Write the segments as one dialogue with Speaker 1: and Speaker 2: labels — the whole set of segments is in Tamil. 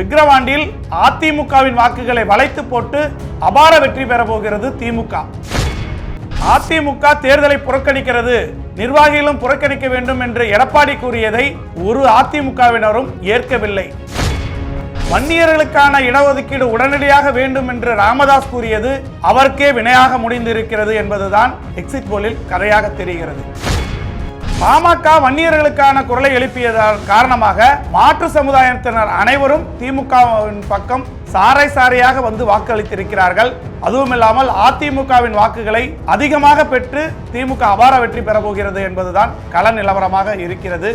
Speaker 1: விக்கிரவாண்டியில் அதிமுகவின் வாக்குகளை வளைத்து போட்டு அபார வெற்றி பெற போகிறது திமுக. அதிமுக தேர்தலை புறக்கணிக்கிறது. நிர்வாகிகளும் புறக்கணிக்க வேண்டும் என்று எடப்பாடி கூறியதை ஒரு அதிமுகவினரும் ஏற்கவில்லை. வன்னியர்களுக்கான இடஒதுக்கீடு உடனடியாக வேண்டும் என்று ராமதாஸ் கூறியது அவருக்கே வினையாக முடிந்திருக்கிறது என்பதுதான் எக்ஸிட் போலில் கதையாக தெரிகிறது. பாமக வன்னியர்களுக்கான குரலை எழுப்பியதால் காரணமாக மாற்று சமுதாயத்தினர் அனைவரும் திமுகவின் பக்கம் சாரை சாரையாக வந்து வாக்களித்திருக்கிறார்கள். அதுவும் இல்லாமல் அதிமுகவின் வாக்குகளை அதிகமாக பெற்று திமுக அபார வெற்றி பெறப்போகிறது என்பதுதான் கள நிலவரமாக இருக்கிறது.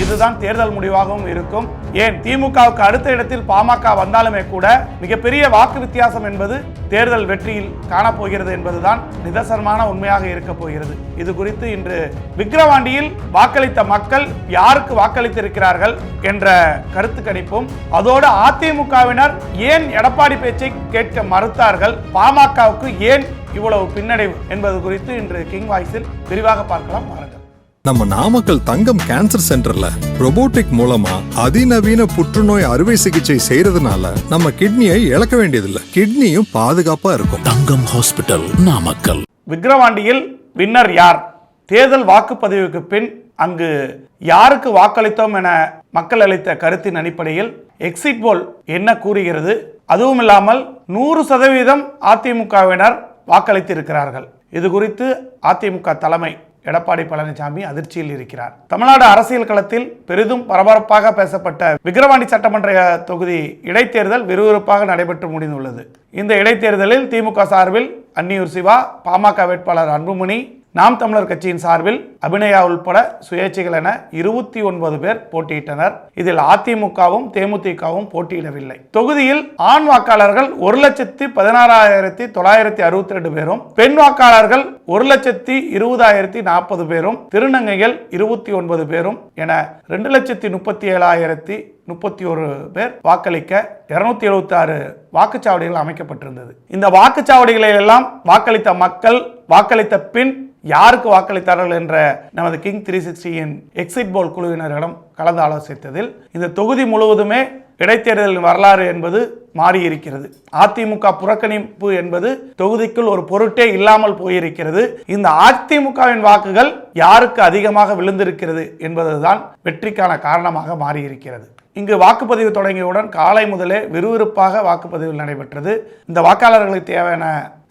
Speaker 1: இதுதான் தேர்தல் முடிவாகவும் இருக்கும். ஏன்? திமுகவுக்கு அடுத்த இடத்தில் பாமக வந்தாலுமே கூட மிகப்பெரிய வாக்கு வித்தியாசம் என்பது தேர்தல் வெற்றியில் காணப்போகிறது என்பதுதான் நிதர்சனமான உண்மையாக இருக்க போகிறது. இது குறித்து இன்று விக்கிரவாண்டியில் வாக்களித்த மக்கள் யாருக்கு வாக்களித்திருக்கிறார்கள் என்ற கருத்து கணிப்பும் அதோடு அதிமுகவினர் ஏன் எடப்பாடி பேச்சை கேட்க மறுத்தார்கள்? பாமகவுக்கு ஏன் இவ்வளவு பின்னடைவு? என்பது குறித்து இன்று கிங் வாய்ஸில் விரிவாக பார்க்கலாம். பாருங்கள்
Speaker 2: நம்ம நாமக்கல் தங்கம் கேன்சர் சென்டர்ல robotic மூலமா அதிநவீன புற்றுநோய் அறுவை சிகிச்சை செய்யறதுனால நம்ம கிட்னியை இழக்க வேண்டியதில்லை. கிட்னியும் பாதுகாப்பா இருக்கும்.
Speaker 3: தங்கம் ஹாஸ்பிட்டல் நாமக்கல்.
Speaker 1: விக்கிரவாண்டியில் வின்னர் யார்? தேர்தல் வாக்குப்பதிவுக்கு பின் அங்கு யாருக்கு வாக்களித்தோம் என மக்கள் அளித்த கருத்தின் அடிப்படையில் எக்ஸிட் போல் என்ன கூறுகிறது? அதுவும் இல்லாமல் நூறு சதவீதம் அதிமுகவினர் வாக்களித்திருக்கிறார்கள். இது குறித்து அதிமுக தலைமை எடப்பாடி பழனிசாமி அதிர்ச்சியில் இருக்கிறார். தமிழ்நாடு அரசியல் களத்தில் பெரிதும் பரபரப்பாக பேசப்பட்ட விக்கிரவாண்டி சட்டமன்ற தொகுதி இடைத்தேர்தல் விறுவிறுப்பாக நடைபெற்று முடிந்துள்ளது. இந்த இடைத்தேர்தலில் திமுக சார்பில் அன்னியூர் சிவா பாமக வேட்பாளர் அன்புமணி நாம் தமிழர் கட்சியின் சார்பில் அபிநயா உள்பட சுயேட்சைகள் என இருபத்தி ஒன்பது பேர் போட்டியிட்டனர். இதில் அதிமுகவும் தேமுதிகவும் போட்டியிடவில்லை. தொகுதியில் ஆண் வாக்காளர்கள் ஒரு லட்சத்தி பதினாறாயிரத்தி தொள்ளாயிரத்தி அறுபத்தி ரெண்டு பேரும் பெண் வாக்காளர்கள் ஒரு லட்சத்தி இருபதாயிரத்தி நாற்பது பேரும் திருநங்கைகள் இருபத்தி ஒன்பது பேரும் என ரெண்டு லட்சத்தி முப்பத்தி ஏழாயிரத்தி முப்பத்தி ஒரு பேர் வாக்களிக்க இருநூத்தி எழுபத்தி ஆறு வாக்குச்சாவடிகள் அமைக்கப்பட்டிருந்தது. இந்த வாக்குச்சாவடிகளை எல்லாம் வாக்களித்த மக்கள் வாக்களித்த பின் யாருக்கு வாக்களித்தார்கள் என்ற நமது கிங் த்ரீ சிக்ஸ்டியின் எக்ஸிட் போல் குழுவினரிடம் கலந்து ஆலோசித்ததில் இந்த தொகுதி முழுவதுமே இடைத்தேர்தலின் வரலாறு என்பது மாறியிருக்கிறது. அதிமுக புறக்கணிப்பு என்பது தொகுதிக்குள் ஒரு பொருட்டே இல்லாமல் போயிருக்கிறது. இந்த அதிமுகவின் வாக்குகள் யாருக்கு அதிகமாக விழுந்திருக்கிறது என்பதுதான் வெற்றிக்கான காரணமாக மாறியிருக்கிறது. இங்கு வாக்குப்பதிவு தொடங்கியவுடன் காலை முதலே விறுவிறுப்பாக வாக்குப்பதிவு நடைபெற்றது. இந்த வாக்காளர்களுக்கு தேவையான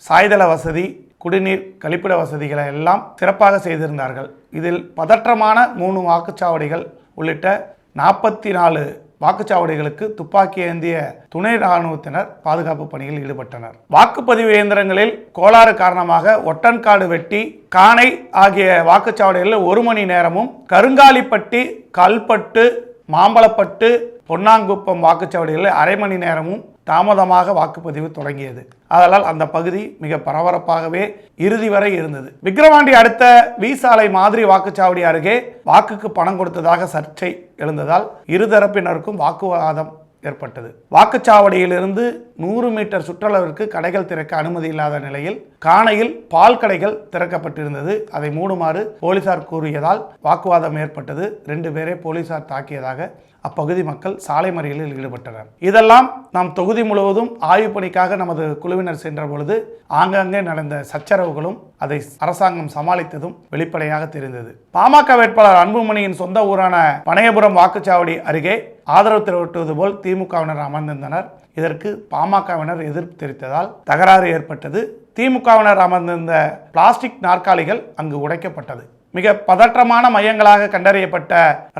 Speaker 1: சாய்தள வசதி குடிநீர் கழிப்பிட வசதிகளை எல்லாம் சிறப்பாக செய்திருந்தார்கள். இதில் பதற்றமான மூணு வாக்குச்சாவடிகள் உள்ளிட்ட நாற்பத்தி நாலு வாக்குச்சாவடிகளுக்கு துப்பாக்கி ஏந்திய துணை ராணுவத்தினர் பாதுகாப்பு பணியில் ஈடுபட்டனர். வாக்குப்பதிவு இயந்திரங்களில் கோளாறு காரணமாக ஒட்டன்காடு வெட்டி காணை ஆகிய வாக்குச்சாவடிகளில் ஒரு மணி நேரமும் கருங்காலிப்பட்டி கல்பட்டு மாம்பழப்பட்டு பொன்னாங்குப்பம் வாக்குச்சாவடிகளில் அரை மணி நேரமும் தாமதமாக வாக்குப்பதிவு தொடங்கியது. அதனால் அந்த பகுதி மிக பரபரப்பாகவே இறுதி வரை இருந்தது. விக்கிரவாண்டி அடுத்த விசாலை மாதிரி வாக்குச்சாவடி அருகே வாக்குக்கு பணம் கொடுத்ததாக சர்ச்சை எழுந்ததால் இருதரப்பினருக்கும் வாக்குவாதம் ஏற்பட்டது. வாக்குச்சாவடியிலிருந்து நூறு மீட்டர் சுற்றளவிற்கு கடைகள் திறக்க அனுமதி இல்லாத நிலையில் காணையில் பால் கடைகள் திறக்கப்பட்டிருந்தது. அதை மூடுமாறு போலீசார் கூறியதால் வாக்குவாதம் ஏற்பட்டது. ரெண்டு பேரை போலீசார் தாக்கியதாக அப்பகுதி மக்கள் சாலை மறியலில் ஈடுபட்டனர். இதெல்லாம் நாம் தொகுதி முழுவதும் ஆய்வு பணிக்காக நமது குழுவினர் சென்ற பொழுது ஆங்காங்கே நடந்த சச்சரவுகளும் அதை அரசாங்கம் சமாளித்ததும் வெளிப்படையாக தெரிந்தது. பாமக வேட்பாளர் அன்புமணியின் சொந்த ஊரான பனையபுரம் வாக்குச்சாவடி அருகே ஆதரவு திரட்டுவது போல் திமுகவினர் அமர்ந்திருந்தனர். இதற்கு பாமகவினர் எதிர்ப்பு தெரிவித்ததால் தகராறு ஏற்பட்டது. திமுகவினர் அமர்ந்திருந்த பிளாஸ்டிக் நாற்காலிகள் அங்கு உடைக்கப்பட்டது. மிக பதற்றமான மையங்களாக கண்டறியப்பட்ட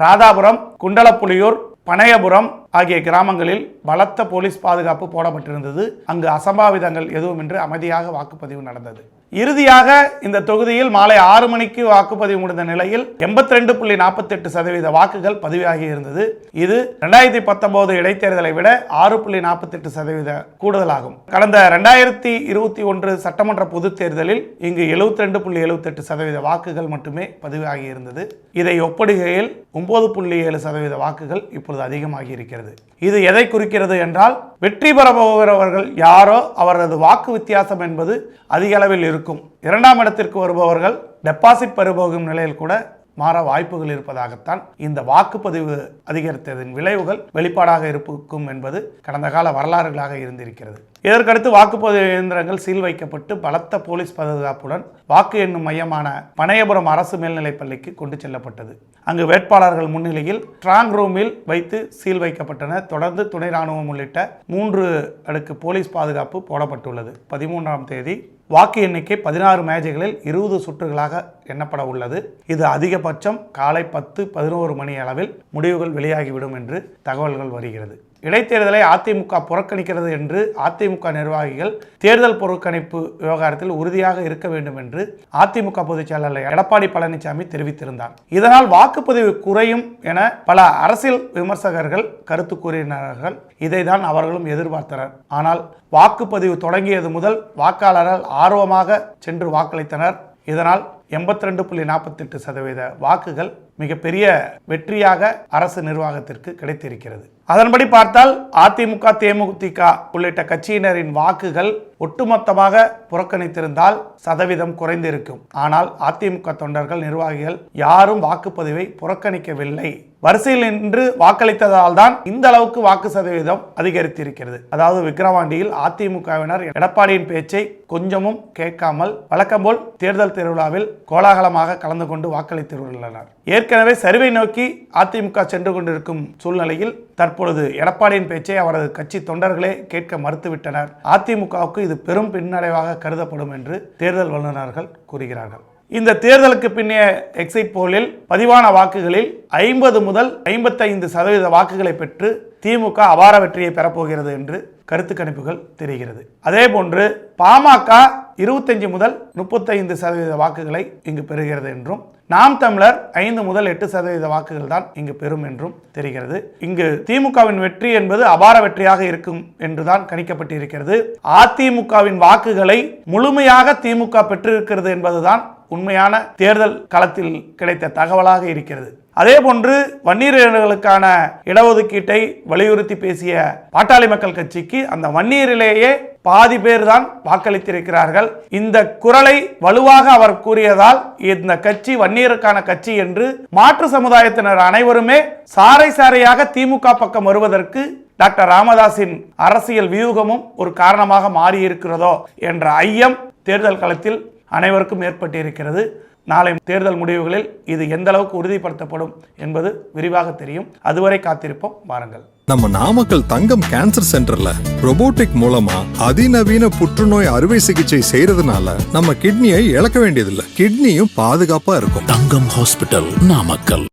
Speaker 1: ராதாபுரம் குண்டலப்புலியூர் பனையபுரம் ஆகிய கிராமங்களில் பலத்த போலீஸ் பாதுகாப்பு போடப்பட்டிருந்தது. அங்கு அசம்பாவிதங்கள் எதுவுமின்றி அமைதியாக வாக்குப்பதிவு நடந்தது. இறுதியாக இந்த தொகுதியில் மாலை ஆறு மணிக்கு வாக்குப்பதிவு முடிந்த நிலையில் எண்பத்தி ரெண்டு புள்ளி நாற்பத்தெட்டு சதவீத வாக்குகள் பதிவாகி இருந்தது. இது ரெண்டாயிரத்தி பத்தொன்பது இடைத்தேர்தலை விட ஆறு புள்ளி நாற்பத்தெட்டு சதவீத கூடுதலாகும். கடந்த ரெண்டாயிரத்தி இருபத்தி ஒன்று சட்டமன்ற பொதுத் தேர்தலில் இங்கு எழுபத்தி ரெண்டு புள்ளி எழுபத்தெட்டு சதவீத வாக்குகள் மட்டுமே பதிவாகி இருந்தது. இதை ஒப்படுகையில் ஒன்பது புள்ளி ஏழு சதவீத வாக்குகள் இப்பொழுது அதிகமாகி இருக்கிறது. இது எதை குறிக்கிறது என்றால் வெற்றி பெற போகிறவர்கள் யாரோ அவரது வாக்கு வித்தியாசம் என்பது அதிக அளவில் இருக்கும். இரண்டாம் இடத்திற்கு வருபவர்கள் டெபாசிட் பெறுபோகும் நிலையில் கூட மாற வாய்ப்புகள் இருப்பதாகத்தான் இந்த வாக்குப்பதிவு அதிகரித்ததன் விளைவுகள் வெளிப்பாடாக இருக்கும் என்பது கடந்த கால வரலாறுகளாக இருந்திருக்கிறது. இதற்கடுத்து வாக்குப்பதிவு இயந்திரங்கள் சீல் வைக்கப்பட்டு பலத்த போலீஸ் பாதுகாப்புடன் வாக்கு எண்ணும் மையமான பனையபுரம் அரசு மேல்நிலைப் பள்ளிக்கு கொண்டு செல்லப்பட்டது. அங்கு வேட்பாளர்கள் முன்னிலையில் ஸ்ட்ராங் ரூமில் வைத்து சீல் வைக்கப்பட்டன. தொடர்ந்து துணை ராணுவம் உள்ளிட்ட மூன்று அடுக்கு போலீஸ் பாதுகாப்பு போடப்பட்டுள்ளது. பதிமூன்றாம் தேதி வாக்கு எண்ணிக்கை பதினாறு மேஜைகளில் இருபது சுற்றுகளாக எண்ணப்பட உள்ளது. இது அதிகபட்சம் காலை பத்து பதினோரு மணி அளவில் முடிவுகள் வெளியாகிவிடும் என்று தகவல்கள் வருகிறது. இடைத்தேர்தலை அதிமுக புறக்கணிக்கிறது என்று அதிமுக நிர்வாகிகள் தேர்தல் புறக்கணிப்பு விவகாரத்தில் உறுதியாக இருக்க வேண்டும் என்று அதிமுக பொதுச் செயலாளர் எடப்பாடி பழனிசாமி தெரிவித்திருந்தார். இதனால் வாக்குப்பதிவு குறையும் என பல அரசியல் விமர்சகர்கள் கருத்து கூறினார்கள். இதைதான் அவர்களும் எதிர்பார்த்தனர். ஆனால் வாக்குப்பதிவு தொடங்கியது முதல் வாக்காளர்கள் ஆர்வமாக சென்று வாக்களித்தனர். இதனால் எண்பத்தி ரெண்டு புள்ளி நாற்பத்தெட்டு சதவீத வாக்குகள் மிகப்பெரிய வெற்றியாக அரசு நிர்வாகத்திற்கு கிடைத்திருக்கிறது. அதன்படி பார்த்தால் அதிமுக தேமுதிக உள்ளிட்ட கட்சியினரின் வாக்குகள் ஒட்டுமொத்தமாக புறக்கணித்திருந்தால் சதவீதம் குறைந்திருக்கும். ஆனால் அதிமுக தொண்டர்கள் நிர்வாகிகள் யாரும் வாக்குப்பதிவை புறக்கணிக்கவில்லை. வரிசையில் நின்று வாக்களித்ததால் தான் இந்த அளவுக்கு வாக்கு சதவீதம் அதிகரித்திருக்கிறது. அதாவது விக்கிரவாண்டியில் அதிமுகவினர் எடப்பாடியின் பேச்சை கொஞ்சமும் கேட்காமல் வழக்கம்போல் தேர்தல் திருவிழாவில் கோலாகலமாக கலந்து கொண்டு வாக்களித்துள்ளனர் ஏற்கனவே சரிவை நோக்கி அதிமுக சென்று கொண்டிருக்கும் சூழ்நிலையில் தற்பொழுது எடப்பாடியின் பேச்சை அவரது கட்சி தொண்டர்களே கேட்க மறுத்துவிட்டனர். அதிமுகவுக்கு இது பெரும் பின்னடைவாக கருதப்படும் என்று தேர்தல் வல்லுநர்கள் கூறுகிறார்கள். இந்த தேர்தலுக்கு பின்னைய எக்ஸைட் போலில் பதிவான வாக்குகளில் ஐம்பது முதல் ஐம்பத்தைந்து சதவீத வாக்குகளை பெற்று திமுக அபார வெற்றியை பெறப்போகிறது என்று கருத்து கணிப்புகள் தெரிகிறது. அதே போன்று பாமக இருபத்தஞ்சு முதல் முப்பத்தைந்து சதவீத வாக்குகளை இங்கு பெறுகிறது என்றும் நாம் தமிழர் ஐந்து முதல் எட்டு சதவீத வாக்குகள் தான் இங்கு பெறும் என்றும் தெரிகிறது. இங்கு திமுகவின் வெற்றி என்பது அபார வெற்றியாக இருக்கும் என்றுதான் கணிக்கப்பட்டிருக்கிறது. அதிமுகவின் வாக்குகளை முழுமையாக திமுக பெற்றிருக்கிறது என்பதுதான் உண்மையான தேர்தல் களத்தில் கிடைத்த தகவலாக இருக்கிறது. அதே போன்று வன்னியர்களுக்கான இடஒதுக்கீட்டை வலியுறுத்தி பேசிய பாட்டாளி மக்கள் கட்சிக்கு அந்த வன்னியரிலேயே பாதி பேர் தான் வாக்களித்திருக்கிறார்கள். இந்த குரலை வலுவாக அவர் கூறியதால் இந்த கட்சி வன்னியருக்கான கட்சி என்று மாற்று சமுதாயத்தினர் அனைவருமே சாறை சாரையாக திமுக பக்கம் வருவதற்கு டாக்டர் ராமதாஸின் அரசியல் வியூகமும் ஒரு காரணமாக மாறியிருக்கிறதோ என்ற ஐயம் தேர்தல் களத்தில் அனைவருக்கும் ஏற்பட்டிருக்கிறது. நாளை தேர்தல் முடிவுகளில் இது எந்த அளவுக்கு உறுதிப்படுத்தப்படும் என்பது விரிவாக தெரியும். அதுவரை காத்திருப்போம். வாருங்கள்.
Speaker 2: நம்ம நாமக்கல் தங்கம் கேன்சர் சென்டர்ல robotic மூலமா அதிநவீன புற்றுநோய் அறுவை சிகிச்சை செய்யறதுனால நம்ம கிட்னியை இழக்க வேண்டியதில்லை. கிட்னியும் பாதுகாப்பா இருக்கும்.
Speaker 3: தங்கம் ஹாஸ்பிட்டல் நாமக்கல்.